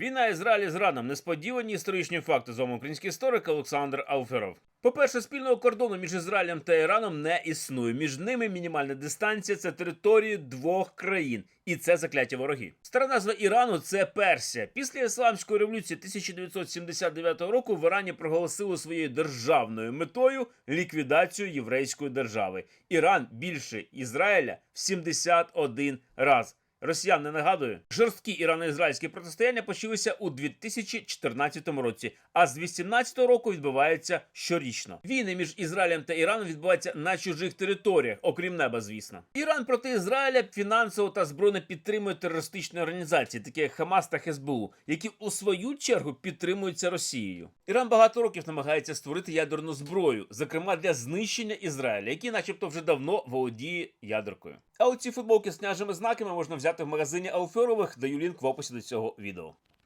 Війна Ізраїлі з Іраном несподівані історичні факти. З вами український історик Олександр Алферов. По-перше, спільного кордону між Ізраїлем та Іраном не існує. Між ними мінімальна дистанція це території двох країн, і це закляті вороги. Стара назва Ірану це Персія. Після ісламської революції 1979 року в Ірані проголосили своєю державною метою ліквідацію єврейської держави. Іран більше Ізраїля в 71 раз. Росіян не нагадую, жорсткі ірано-ізраїльські протистояння почалися у 2014 році, а з 2018 року відбуваються щорічно. Війни між Ізраїлем та Іраном відбуваються на чужих територіях, окрім неба, звісно. Іран проти Ізраїля фінансово та збройно підтримує терористичні організації, такі як Хамас та Хезбу, які у свою чергу підтримуються Росією. Іран багато років намагається створити ядерну зброю, зокрема для знищення Ізраїля, який, начебто, вже давно володіє ядеркою. А оці футболки з княжими знаками можна взяти в магазині Алферових, даю лінк в описі до цього відео.